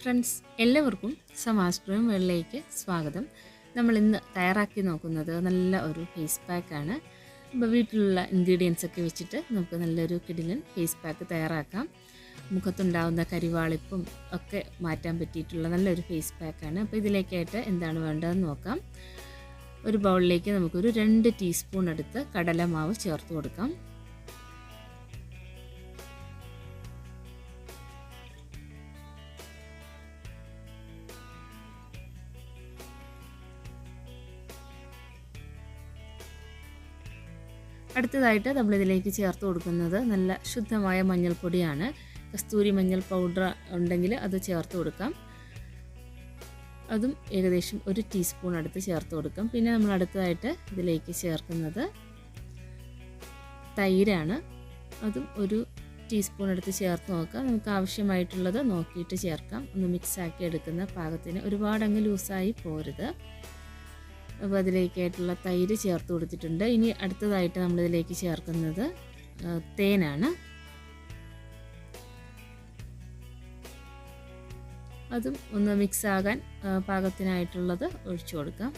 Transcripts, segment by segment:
Friends എല്ലാവർക്കും സമാസ്ട്രോയും വെള്ളയിലേക്ക് സ്വാഗതം. നമ്മൾ ഇന്ന് തയ്യാറാക്കി നോക്കുന്നത് നല്ല ഒരു ഫേസ് പാക്കാണ് അപ്പോൾ വീട്ടിലുള്ള ഇൻഗ്രീഡിയൻസ് ഒക്കെ വെച്ചിട്ട് നമുക്ക് നല്ലൊരു കിടിലൻ ഫേസ് പാക്ക് തയ്യാറാക്കാം. മുഖത്തുണ്ടാവുന്ന കരിവാളിപ്പും ഒക്കെ മാറ്റാൻ പറ്റിയിട്ടുള്ള നല്ലൊരു ഫേസ് പാക്കാണ് അപ്പോൾ ഇതിലേക്കായിട്ട് എന്താണ് വേണ്ടതെന്ന് നോക്കാം. ഒരു ബൗളിലേക്ക് നമുക്കൊരു രണ്ട് ടീസ്പൂൺ എടുത്ത് കടലമാവ് ചേർത്ത് കൊടുക്കാം. അടുത്തതായിട്ട് നമ്മളിതിലേക്ക് ചേർത്ത് കൊടുക്കുന്നത് നല്ല ശുദ്ധമായ മഞ്ഞൾപ്പൊടിയാണ്. കസ്തൂരി മഞ്ഞൾ പൗഡർ ഉണ്ടെങ്കിൽ അത് ചേർത്ത് കൊടുക്കാം. അതും ഏകദേശം ഒരു ടീസ്പൂൺ അടുത്ത് ചേർത്ത് കൊടുക്കാം. പിന്നെ നമ്മൾ അടുത്തതായിട്ട് ഇതിലേക്ക് ചേർക്കുന്നത് തൈരാണ്. അതും ഒരു ടീസ്പൂൺ എടുത്ത് ചേർത്ത് നോക്കാം. നമുക്ക് ആവശ്യമായിട്ടുള്ളത് നോക്കിയിട്ട് ചേർക്കാം. ഒന്ന് മിക്സാക്കി എടുക്കുന്ന പാകത്തിന് ഒരുപാടങ്ങ് ലൂസായി പോരുത്. അപ്പോൾ അതിലേക്കായിട്ടുള്ള തൈര് ചേർത്ത് കൊടുത്തിട്ടുണ്ട്. ഇനി അടുത്തതായിട്ട് നമ്മളിതിലേക്ക് ചേർക്കുന്നത് തേനാണ്. അതും ഒന്ന് മിക്സ് ആകാൻ പാകത്തിനായിട്ടുള്ളത് ഒഴിച്ചു കൊടുക്കാം.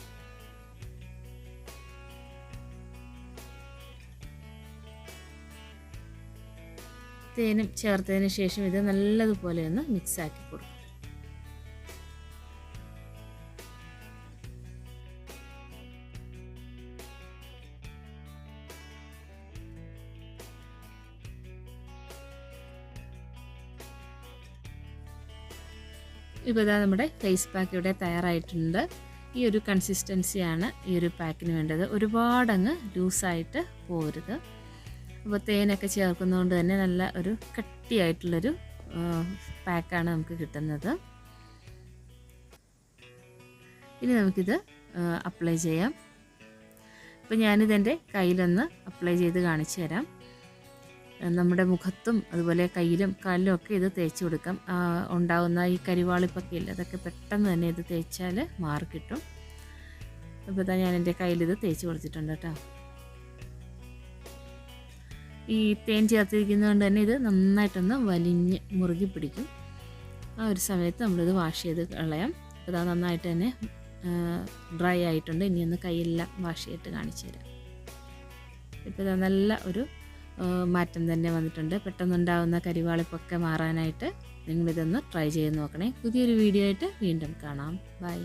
തേനും ചേർത്തതിന് ശേഷം ഇത് നല്ലതുപോലെ ഒന്ന് മിക്സാക്കി കൊടുക്കും. ഇപ്പോൾ ഇതാ നമ്മുടെ ഫേസ് പാക്ക് ഇവിടെ തയ്യാറായിട്ടുണ്ട്. ഈ ഒരു കൺസിസ്റ്റൻസിയാണ് ഈ ഒരു പാക്കിന് വേണ്ടത്. ഒരുപാടങ്ങ് ലൂസായിട്ട് പോരുത്. അപ്പോൾ തേനൊക്കെ ചേർക്കുന്നതുകൊണ്ട് തന്നെ നല്ല ഒരു കട്ടിയായിട്ടുള്ളൊരു പാക്കാണ് നമുക്ക് കിട്ടുന്നത്. ഇനി നമുക്കിത് അപ്ലൈ ചെയ്യാം. അപ്പോൾ ഞാനിതെന്റെ കയ്യിലൊന്ന് അപ്ലൈ ചെയ്ത് കാണിച്ചു തരാം നമ്മുടെ മുഖത്തും അതുപോലെ കയ്യിലും കാലിലും ഒക്കെ ഇത് തേച്ച് കൊടുക്കാം. ഉണ്ടാകുന്ന ഈ കരിവാളിപ്പൊക്കെ ഇല്ല അതൊക്കെ പെട്ടെന്ന് തന്നെ ഇത് തേച്ചാൽ മാറി കിട്ടും. അപ്പോൾ ഇതാ ഞാൻ എന്റെ കയ്യിൽ ഇത് തേച്ച് കൊടുത്തിട്ടുണ്ട് കേട്ടോ. ഈ തേൻ ചേർത്തിരിക്കുന്നതുകൊണ്ട് തന്നെ ഇത് നന്നായിട്ടൊന്ന് വലിഞ്ഞ് മുറുകി പിടിക്കും. ആ ഒരു സമയത്ത് നമ്മളിത് വാഷ് ചെയ്ത് കളയാം. അപ്പോൾ അത് നന്നായിട്ട് തന്നെ ഡ്രൈ ആയിട്ടുണ്ട്. ഇനി ഒന്ന് കൈയെല്ലാം വാഷ് ചെയ്തിട്ട് കാണിച്ചു തരാം. ഇപ്പോൾ നല്ല ഒരു മാറ്റം തന്നെ വന്നിട്ടുണ്ട്. പെട്ടെന്നുണ്ടാകുന്ന കരിവാളിപ്പൊക്കെ മാറാനായിട്ട് നിങ്ങളിതൊന്ന് ട്രൈ ചെയ്ത് നോക്കണേ. പുതിയൊരു വീഡിയോ ആയിട്ട് വീണ്ടും കാണാം. ബൈ.